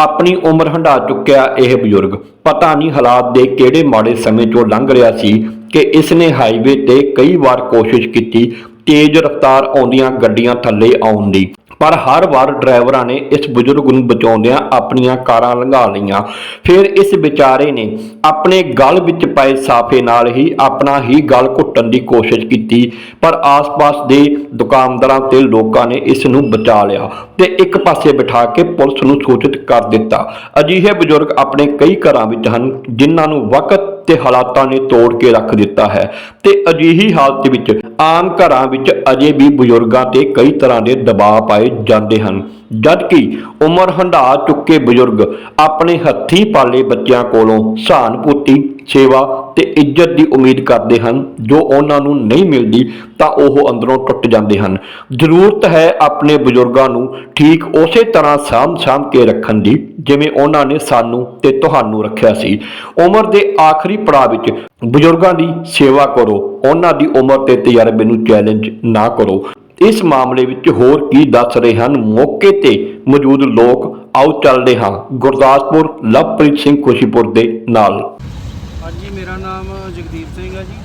ਆਪਣੀ ਉਮਰ ਹੰਢਾ ਚੁੱਕਿਆ ਇਹ ਬਜ਼ੁਰਗ। ਪਤਾ ਨਹੀਂ ਹਾਲਾਤ ਦੇ ਕਿਹੜੇ ਮਾੜੇ ਸਮੇਂ ਚੋਂ ਲੰਘ ਰਿਹਾ ਸੀ ਕਿ ਇਸ ਨੇ ਹਾਈਵੇ ਤੇ ਕਈ ਵਾਰ ਕੋਸ਼ਿਸ਼ ਕੀਤੀ, ਤੇਜ਼ ਰਫ਼ਤਾਰ ਆਉਂਦੀਆਂ ਗੱਡੀਆਂ ਥੱਲੇ ਆਉਣ ਦੀ। ਪਰ ਹਰ ਵਾਰ ਡਰਾਈਵਰਾਂ ਨੇ ਇਸ ਬਜ਼ੁਰਗ ਨੂੰ ਬਚਾਉਂਦਿਆਂ ਆਪਣੀਆਂ ਕਾਰਾਂ ਲੰਘਾ ਲਈਆਂ। ਫਿਰ ਇਸ ਵਿਚਾਰੇ ਨੇ ਆਪਣੇ ਗਲ ਵਿੱਚ ਪਏ ਸਾਫੇ ਨਾਲ ਹੀ ਆਪਣਾ ਹੀ ਗਲ ਘੁੱਟਣ ਦੀ ਕੋਸ਼ਿਸ਼ ਕੀਤੀ, ਪਰ ਆਸ-ਪਾਸ ਦੇ ਦੁਕਾਨਦਾਰਾਂ ਤੇ ਲੋਕਾਂ ਨੇ ਇਸ ਨੂੰ ਬਚਾ ਲਿਆ ਤੇ ਇੱਕ ਪਾਸੇ ਬਿਠਾ ਕੇ ਪੁਲਿਸ ਨੂੰ ਸੂਚਿਤ ਕਰ ਦਿੱਤਾ। ਅਜਿਹੇ ਬਜ਼ੁਰਗ ਆਪਣੇ ਕਈ ਘਰਾਂ ਵਿੱਚ ਹਨ, ਜਿਨ੍ਹਾਂ ਨੂੰ ਵਕਤ ਤੇ ਹਾਲਾਤਾਂ ਨੇ ਤੋੜ ਕੇ ਰੱਖ ਦਿੱਤਾ ਹੈ। ਤੇ ਅਜਿਹੀ ਹਾਲਤ ਵਿੱਚ ਆਮ ਘਰਾਂ ਵਿੱਚ ਅਜੇ ਵੀ ਬਜ਼ੁਰਗਾਂ ਤੇ ਕਈ ਤਰ੍ਹਾਂ ਦੇ ਦਬਾਅ ਪਾਏ ਜਾਂਦੇ ਹਨ। ਜਦਕਿ ਉਮਰ ਹੰਢਾ ਚੁੱਕੇ ਬਜ਼ੁਰਗ ਆਪਣੇ ਹੱਥੀਂ ਪਾਲੇ ਬੱਚਿਆਂ ਕੋਲੋਂ ਸਹਾਨਭੂਤੀ ਸੇਵਾ ਤੇ ਇੱਜ਼ਤ ਦੀ ਉਮੀਦ ਕਰਦੇ ਹਨ। ਜੋ ਉਹਨਾਂ ਨੂੰ ਨਹੀਂ ਮਿਲਦੀ, ਤਾਂ ਉਹ ਅੰਦਰੋਂ ਟੁੱਟ ਜਾਂਦੇ ਹਨ। ਜ਼ਰੂਰਤ ਹੈ ਆਪਣੇ ਬਜ਼ੁਰਗਾਂ ਨੂੰ ਠੀਕ ਉਸੇ ਤਰ੍ਹਾਂ ਸਾਂਭ ਸਾਂਭ ਕੇ ਰੱਖਣ ਦੀ, ਜਿਵੇਂ ਉਹਨਾਂ ਨੇ ਸਾਨੂੰ ਤੇ ਤੁਹਾਨੂੰ ਰੱਖਿਆ ਸੀ। ਉਮਰ ਦੇ ਆਖਰੀ ਪੜਾਅ ਵਿੱਚ ਬਜ਼ੁਰਗਾਂ ਦੀ ਸੇਵਾ ਕਰੋ। ਉਹਨਾਂ ਦੀ ਉਮਰ ਤੇ ਤਜਰਬੇ ਨੂੰ ਚੈਲੰਜ ਨਾ ਕਰੋ। ਇਸ ਮਾਮਲੇ ਵਿੱਚ ਹੋਰ ਕੀ ਦੱਸ ਰਹੇ ਹਨ? ਮੌਕੇ ਤੇ ਮੌਜੂਦ ਲੋਕ, ਆਓ ਚੱਲਦੇ ਹਾਂ। ਗੁਰਦਾਸਪੁਰ, ਲਵਪ੍ਰੀਤ ਸਿੰਘ ਖੁਸ਼ੀਪੁਰ ਦੇ ਨਾਲ। ਜਗਦੀਪ ਸਿੰਘ ਆ ਜੀ।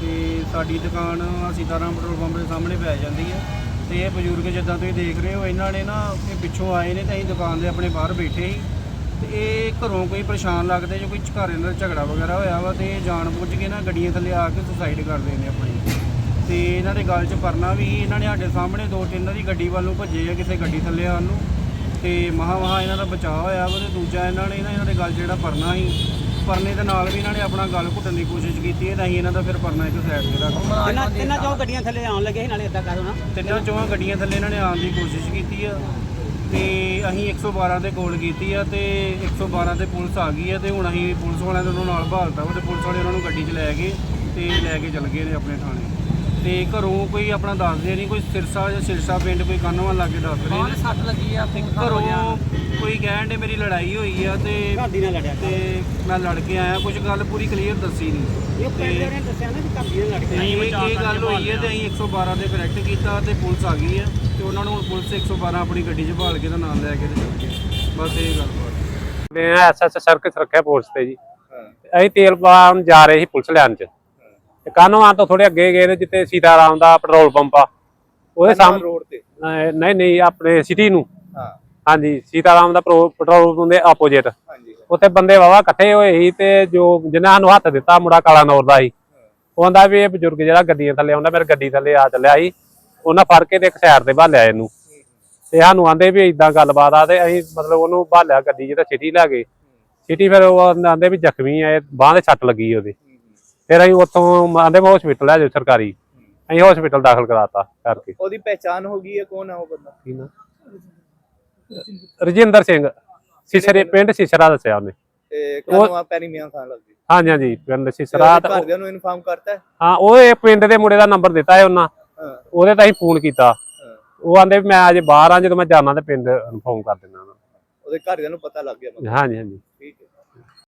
ਤੇ ਸਾਡੀ ਦੁਕਾਨ ਆਹ ਸੀਤਾਰਾਮ ਪੈਟਰੋਲ ਪੰਪ ਦੇ ਸਾਹਮਣੇ ਪੈ ਜਾਂਦੀ ਹੈ ਤੇ ਇਹ ਬਜ਼ੁਰਗ ਜਿੱਦਾਂ ਤੁਸੀਂ ਦੇਖ ਰਹੇ ਹੋ, ਇਹਨਾਂ ਨੇ ਨਾ ਇਹ ਪਿੱਛੋਂ ਆਏ ਨੇ ਤੇ ਅਸੀਂ ਦੁਕਾਨ ਦੇ ਆਪਣੇ ਬਾਹਰ ਬੈਠੇ ਸੀ। ਤੇ ਇਹ ਘਰੋਂ ਕੋਈ ਪਰੇਸ਼ਾਨ ਲੱਗਦੇ ਜੋ ਕੋਈ ਘਰ ਇਹਨਾਂ ਦਾ ਝਗੜਾ ਵਗੈਰਾ ਹੋਇਆ ਵਾ ਤੇ ਇਹ ਜਾਣ ਬੁੱਝ ਕੇ ਨਾ ਗੱਡੀਆਂ ਥੱਲੇ ਆ ਕੇ ਸੁਸਾਈਡ ਕਰਦੇ ਨੇ ਆਪਣੀ। ਤੇ ਇਹਨਾਂ ਦੇ ਗੱਲ 'ਚ ਪਰਨਾ ਵੀ ਸੀ। ਇਹਨਾਂ ਨੇ ਸਾਡੇ ਸਾਹਮਣੇ ਦੋ ਤਿੰਨਾਂ ਦੀ ਗੱਡੀ ਵੱਲ ਨੂੰ ਭੱਜੇ ਆ ਕਿਸੇ ਗੱਡੀ ਥੱਲੇ ਆਉਣ ਨੂੰ। ਤੇ ਮਹਾ ਮਹਾ ਇਹਨਾਂ ਦਾ ਬਚਾਅ ਹੋਇਆ ਵਾ ਤੇ ਦੂਜਾ ਇਹਨਾਂ ਨੇ ਨਾ ਇਹਨਾਂ ਦੇ ਗੱਲ 'ਚ ਜਿਹੜਾ ਪਰਨਾ ਸੀ ਪਰਨੇ ਦੇ ਨਾਲ ਵੀ ਇਹਨਾਂ ਨੇ ਆਪਣਾ ਗਲ ਘੁੱਟਣ ਦੀ ਕੋਸ਼ਿਸ਼ ਕੀਤੀ ਹੈ ਤਾਂ ਅਸੀਂ ਇਹਨਾਂ ਦਾ ਫਿਰ ਪਰਨਾ ਇੱਕ ਸਾਈਡ ਤੇ ਰੱਖ ਦਿੱਤਾ। ਤਿੰਨਾਂ ਤਿੰਨਾਂ ਚੋਂ ਗੱਡੀਆਂ ਥੱਲੇ ਆਉਣ ਲੱਗੇ ਸੀ ਨਾਲੇ ਇਦਾਂ ਕਰੋ ਨਾ ਤਿੰਨਾਂ ਚੋਹਾਂ ਗੱਡੀਆਂ ਥੱਲੇ ਇਹਨਾਂ ਨੇ ਆਉਣ ਦੀ ਕੋਸ਼ਿਸ਼ ਕੀਤੀ ਆ। ਤੇ ਅਸੀਂ 112 ਤੇ ਕਾਲ ਕੀਤੀ ਆ ਤੇ 112 ਤੇ ਪੁਲਿਸ ਆ ਗਈ ਆ ਤੇ ਹੁਣ ਅਸੀਂ ਪੁਲਿਸ ਵਾਲਿਆਂ ਦੇ ਉਹਨਾਂ ਨਾਲ ਭਾਲਤਾ ਵਾ ਤੇ ਪੁਲਿਸ ਵਾਲੇ ਉਹਨਾਂ ਨੂੰ ਗੱਡੀ 'ਚ ਲੈ ਗਏ ਤੇ ਲੈ ਕੇ ਚਲ ਗਏ ਨੇ ਆਪਣੇ ਥਾਣੇ। ਤੇ ਘਰੋਂ ਕੋਈ ਆਪਣਾ ਦੱਸਦੇ ਨਹੀਂ ਕੋਈ ਸਿਰਸਾ ਜਾਂ ਸਿਰਸਾ ਪਿੰਡ ਕੋਈ ਕਾਨੋਂ ਲੱਗੇ ਦੱਸ ਰਹੇ ਨੇ। ਸੱਟ ਲੱਗੀ ਆ ਤੇ ਘਰੋਂ ਕੋਈ ਕਹਿਣ ਦੇ ਮੇਰੀ ਲੜਾਈ ਹੋਈ ਆ ਤੇ ਘਾਦੀ ਨਾਲ ਲੜਿਆ ਤੇ ਮੈਂ ਲੜ ਕੇ ਆਇਆ ਕੁਝ ਗੱਲ ਪੂਰੀ ਕਲੀਅਰ ਦੱਸੀ ਨਹੀਂ। ਇਹ ਪਿੰਡ ਦੇ ਨੇ ਦੱਸਿਆ ਨਾ ਕਿ ਘਾਦੀ ਨਾਲ ਲੜ ਤੇ ਕੇ ਇਹ ਇਹ ਗੱਲ ਹੋਈ ਹੈ ਤੇ ਅਸੀਂ 112 ਤੇ ਕਰੈਕਟ ਕੀਤਾ ਤੇ ਪੁਲਿਸ ਆ ਗਈ ਹੈ ਤੇ ਉਹਨਾਂ ਨੂੰ ਹੁਣ ਪੁਲਿਸ 112 ਆਪਣੀ ਗੱਡੀ 'ਚ ਭਾਲ ਕੇ ਤਾਂ ਨਾਲ ਲੈ ਕੇ ਤੇ ਚਲ ਗਏ। ਬਸ ਇਹ ਗੱਲ ਬਾਤ ਮੈਂ ਐਸਐਸ ਸਰਕਸ ਰੱਖਿਆ ਪੁਲਿਸ ਤੇ ਜੀ। ਅਸੀਂ ਤੇਲ ਪਾਉਣ ਜਾ ਰਹੇ ਸੀ ਪੁਲਿਸ ਲੈਣ ਚ। ਤੇ ਕਾਨੋਂ ਤੋਂ ਥੋੜੇ ਅੱਗੇ ਗਏ ਨੇ ਜਿੱਥੇ ਸੀਤਾਰਾਮ ਦਾ ਪੈਟਰੋਲ ਪੰਪ ਆ। ਉਹਦੇ ਸਾਹਮਣੇ ਰੋਡ ਤੇ? ਨਹੀਂ ਨਹੀਂ ਆਪਣੇ ਸਿਟੀ ਨੂੰ। ਹਾਂ। ਹਾਂਜੀ ਸੀਤਾਰਾਮ ਦਾ ਪੈਟਰੋ- ਪੈਟਰੋਲ ਪੰਪ ਦੇ ਆਪੋਜੀਟ ਹਾਂਜੀ ਉੱਥੇ ਬੰਦੇ ਵਾਵਾ ਇਕੱਠੇ ਹੋਏ ਸੀ ਤੇ ਜੋ ਜਿਨ੍ਹਾਂ ਸਾਨੂੰ ਹੱਥ ਦਿੱਤਾ ਮੁੰਡਾ ਕਾਲਾ ਨੌਰ ਦਾ ਸੀ। ਉਹ ਕਹਿੰਦਾ ਵੀ ਇਹ ਬਜ਼ੁਰਗ ਜਿਹੜਾ ਗੱਡੀਆਂ ਥੱਲੇ ਆਉਂਦਾ ਮੇਰੇ ਗੱਡੀ ਥੱਲੇ ਆ ਚੱਲਿਆ ਸੀ। ਉਹਨਾਂ ਫੜ ਕੇ ਤੇ ਇੱਕ ਸਾਈਡ ਤੇ ਭਾਲਿਆ ਇਹਨੂੰ। ਤੇ ਸਾਨੂੰ ਆਂਦੇ ਵੀ ਇਦਾਂ ਗੱਲਬਾਤ ਆ ਤੇ ਅਸੀਂ ਮਤਲਬ ਉਹਨੂੰ ਭਾਲਿਆ ਗੱਡੀ ਤੇ ਸਿਟੀ ਲੈ ਗਏ। ਸਿਟੀ ਫਿਰ ਉਹ ਆਂਦੇ ਵੀ ਜ਼ਖਮੀ ਆ ਬਾਂਹ ਦੇ ਸੱਟ ਲੱਗੀ ਉਹਦੇ। ਫਿਰ ਅਸੀਂ ਉੱਥੋਂ ਆਂਦੇ ਮੈਂ ਹਸਪੀਟਲ ਲੈ ਜਾਓ ਸਰਕਾਰੀ। ਅਸੀਂ ਹਸਪੀਟਲ ਦਾਖਲ ਕਰਾਤਾ ਕਰਕੇ। ਉਹਦੀ ਪਹਿਚਾਨ ਹੋ ਗਈ ਹੈ ਕੌਣ ਹੈ ਉਹ ਬੰਦਾ? ਕੀ ਨਾਂ? ਰਜਿੰਦਰ ਸਿੰਘ। ਸਿਸਰੇ ਪਿੰਡ? ਸਿਸਰਾ ਦੱਸਿਆ ਉਹਨੇ। ਤੇ ਕਦੋਂ ਆ ਪੈਰੀ ਮੀਆਂ ਖਾਨ ਲੱਗਦੀ ਹਾਂਜੀ ਹਾਂਜੀ ਪਿੰਡ ਸਿਸਰਾ ਤੇ ਘਰਦਿਆਂ ਨੂੰ ਇਨਫਾਰਮ ਕਰਤਾ? ਹੈ ਹਾਂ ਉਹ ਇਹ ਪਿੰਡ ਦੇ ਮੁੰਡੇ ਦਾ ਨੰਬਰ ਦਿੱਤਾ ਹੈ ਉਹਨਾਂ। ਹਾਂ। ਉਹਦੇ ਤਾਂ ਅਸੀਂ ਫੋਨ ਕੀਤਾ। ਹਾਂ। ਉਹ ਆਂਦੇ ਮੈਂ ਅਜੇ ਬਾਹਰ ਆ ਜਦੋਂ ਮੈਂ ਜਾਣਾ ਤੇ ਪਿੰਡ ਇਨਫੋਰਮ ਕਰ ਦਿੰਦਾ ਉਹਨਾਂ ਉਹਦੇ ਘਰਦਿਆਂ ਨੂੰ ਪਤਾ ਲੱਗ ਗਿਆ ਬੰਦਾ ਨੂੰ। ਹਾਂਜੀ ਹਾਂਜੀ। ਠੀਕ ਹੈ।